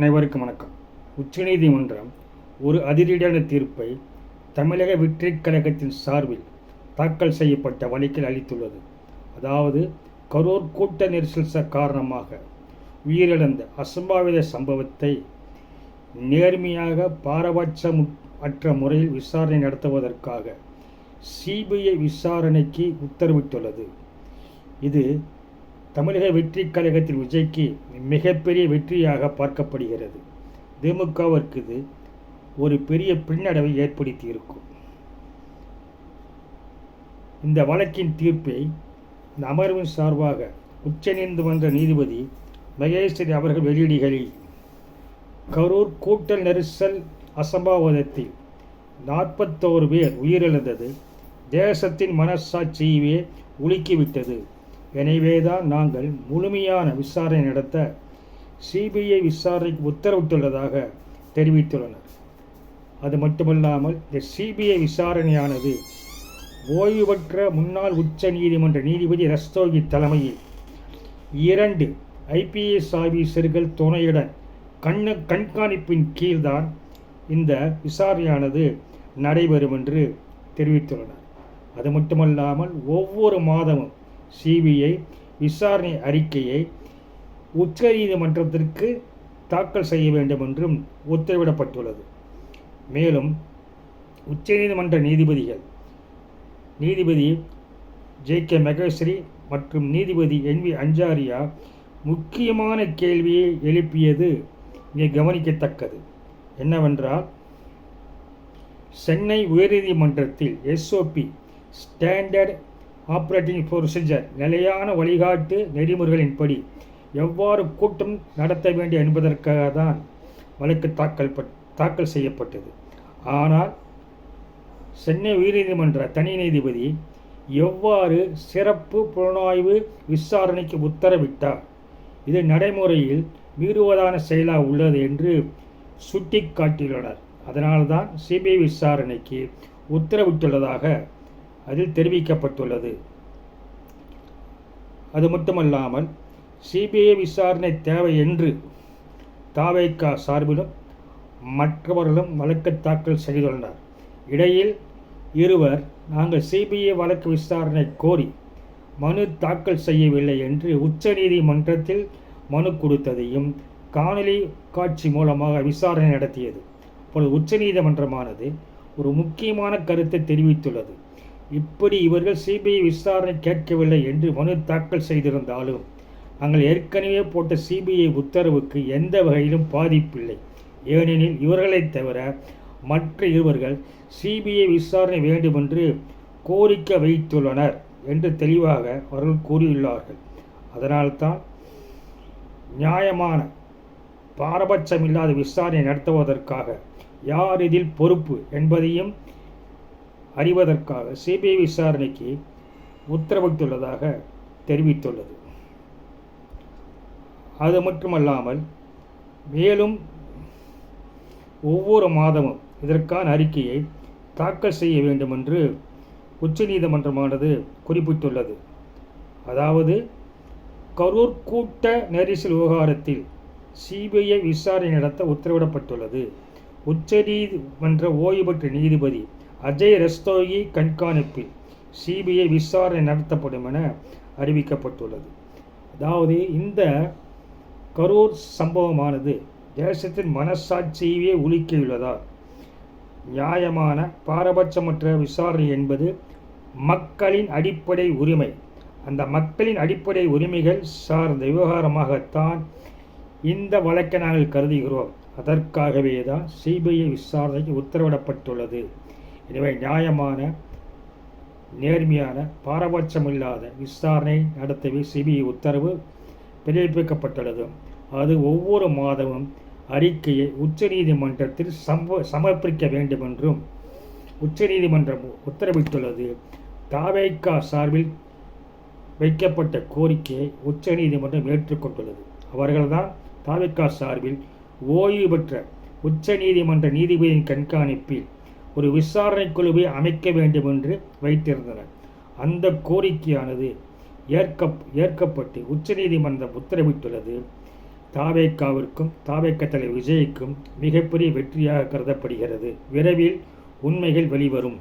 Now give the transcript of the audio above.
அனைவருக்கும் வணக்கம். உச்சநீதிமன்றம் ஒரு அதிரடியான தீர்ப்பை தமிழக வெற்றிக் கழகத்தின் சார்பில் தாக்கல் செய்யப்பட்ட வழக்கில் அளித்துள்ளது. அதாவது கரூர் கூட்ட நெரிசல் காரணமாக உயிரிழந்த அசம்பாவித சம்பவத்தை நேர்மையாக பாரபட்சம் அற்ற முறையில் விசாரணை நடத்துவதற்காக சிபிஐ விசாரணைக்கு உத்தரவிட்டுள்ளது. இது தமிழக வெற்றி கழகத்தில் விஜய்க்கு மிகப்பெரிய வெற்றியாக பார்க்கப்படுகிறது. திமுகவிற்கு இது ஒரு பெரிய பின்னடைவை ஏற்படுத்தி இருக்கும் இந்த வழக்கின் தீர்ப்பை இந்த அமர்வின் சார்பாக உச்சநீதிமன்ற நீதிபதி மகேஸ்வரி அவர்கள் வெளியீடுகளில் கரூர் கூட்டல் நெரிசல் அசம்பாவிதத்தில் நாற்பத்தோரு பேர் உயிரிழந்தது. தேசத்தின் மனசாட்சியவே உலுக்கிவிட்டது. எனவேதான் நாங்கள் முழுமையான விசாரணை நடத்த சிபிஐ விசாரணைக்கு உத்தரவிட்டுள்ளதாக தெரிவித்துள்ளனர். அது மட்டுமல்லாமல் இந்த சிபிஐ விசாரணையானது ஓய்வு பெற்ற முன்னாள் உச்ச நீதிமன்ற நீதிபதி ரஸ்தோகி தலைமையில் இரண்டு ஐபிஎஸ் ஆபீசர்கள் துணையுடன் கண்ணு கண்காணிப்பின் கீழ்தான் இந்த விசாரணையானது நடைபெறும் என்று தெரிவித்துள்ளனர். அது மட்டுமல்லாமல் ஒவ்வொரு மாதமும் சிபிஐ விசாரணை அறிக்கையை உச்சநீதிமன்றத்திற்கு தாக்கல் செய்ய வேண்டும் என்றும் உத்தரவிடப்பட்டுள்ளது. மேலும் உச்சநீதிமன்ற நீதிபதிகள் நீதிபதி ஜே கே மகேஸ்வரி மற்றும் நீதிபதி என் வி அஞ்சாரியா முக்கியமான கேள்வியை எழுப்பியது இங்கே கவனிக்கத்தக்கது. என்னவென்றால் சென்னை உயர்நீதிமன்றத்தில் எஸ்ஓபி ஸ்டாண்டர்ட் ஆப்ரேட்டிங் ப்ரொசீஜர் நிலையான வழிகாட்டு நெறிமுறைகளின்படி எவ்வாறு கூட்டம் நடத்த வேண்டும் என்பதற்காக தான் வழக்கு தாக்கல் பட்- தாக்கல் செய்யப்பட்டது. ஆனால் சென்னை உயர்நீதிமன்ற தனி நீதிபதி எவ்வாறு சிறப்பு புலனாய்வு விசாரணைக்கு உத்தரவிட்டார்? இது நடைமுறையில் மீறுவதான செயலாக உள்ளது என்று சுட்டிக்காட்டியுள்ளனர். அதனால்தான் சிபிஐ விசாரணைக்கு உத்தரவிட்டுள்ளதாக அதில் தெரிவிக்கப்பட்டுள்ளது. அது மட்டுமல்லாமல் சிபிஐ விசாரணை தேவை என்று தாவைக்கா சார்பிலும் மற்றவர்களும் வழக்கு தாக்கல் செய்துள்ளனர். இடையில் இருவர் நாங்கள் சிபிஐ வழக்கு விசாரணை கோரி மனு தாக்கல் செய்யவில்லை என்று உச்சநீதிமன்றத்தில் மனு கொடுத்ததையும் காணொலி காட்சி மூலமாக விசாரணை நடத்தியது. அப்பொழுது உச்சநீதிமன்றமானது ஒரு முக்கியமான கருத்தை தெரிவித்துள்ளது. இப்படி இவர்கள் சிபிஐ விசாரணை கேட்கவில்லை என்று மனு தாக்கல் செய்திருந்தாலும் நாங்கள் ஏற்கனவே போட்ட சிபிஐ உத்தரவுக்கு எந்த வகையிலும் பாதிப்பில்லை. ஏனெனில் இவர்களைத் தவிர மற்ற இருவர்கள் சிபிஐ விசாரணை வேண்டுமென்று கோரிக்கை வைத்துள்ளனர் என்று தெளிவாக அவர்கள் கூறியுள்ளார்கள். அதனால்தான் நியாயமான பாரபட்சமில்லாத விசாரணை நடத்துவதற்காக யார் இதில் பொறுப்பு என்பதையும் அறிவதற்காக சிபிஐ விசாரணைக்கு உத்தரவிட்டுள்ளதாக தெரிவித்துள்ளது. அது மட்டுமல்லாமல் மேலும் ஒவ்வொரு மாதமும் இதற்கான அறிக்கையை தாக்கல் செய்ய வேண்டும் என்று உச்சநீதிமன்றமானது குறிப்பிட்டுள்ளது. அதாவது கரூர் கூட்ட நெரிசல் விவகாரத்தில் சிபிஐ விசாரணை நடத்த உத்தரவிடப்பட்டுள்ளது. உச்சநீதிமன்ற ஓய்வு பெற்ற நீதிபதி அஜய் ரஸ்தோகி கண்காணிப்பில் சிபிஐ விசாரணை நடத்தப்படும் என அறிவிக்கப்பட்டுள்ளது. அதாவது இந்த கரூர் சம்பவமானது தேசத்தின் மனசாட்சியவே உலுக்கியுள்ளதால் நியாயமான பாரபட்சமற்ற விசாரணை என்பது மக்களின் அடிப்படை உரிமை. அந்த மக்களின் அடிப்படை உரிமைகள் சார்ந்த விவகாரமாகத்தான் இந்த வழக்கை நாங்கள் கருதுகிறோம். அதற்காகவே தான் சிபிஐ விசாரணைக்கு உத்தரவிடப்பட்டுள்ளது. எனவே நியாயமான நேர்மையான பாரபட்சமில்லாத விசாரணை நடத்தவே சிபிஐ உத்தரவு பிறப்பிக்கப்பட்டுள்ளது. அது ஒவ்வொரு மாதமும் அறிக்கையை உச்சநீதிமன்றத்தில் சம்ப சமர்ப்பிக்க வேண்டும் என்றும் உச்சநீதிமன்றம் உத்தரவிட்டுள்ளது. தாவேக்கா சார்பில் வைக்கப்பட்ட கோரிக்கையை உச்சநீதிமன்றம் ஏற்றுக்கொண்டுள்ளது. அவர்கள்தான் தாவேக்கா சார்பில் ஓய்வு பெற்ற உச்சநீதிமன்ற நீதிபதியின் கண்காணிப்பில் ஒரு விசாரணை குழுவை அமைக்க வேண்டும் என்று வைத்திருந்தனர். அந்த கோரிக்கையானது ஏற்க ஏற்கப்பட்டு உச்சநீதிமன்றம் உத்தரவிட்டுள்ளது. தாவேக்காவிற்கும் தாவேக்க தலைவர் விஜய்க்கும் மிகப்பெரிய வெற்றியாக கருதப்படுகிறது. விரைவில் உண்மைகள் வெளிவரும்.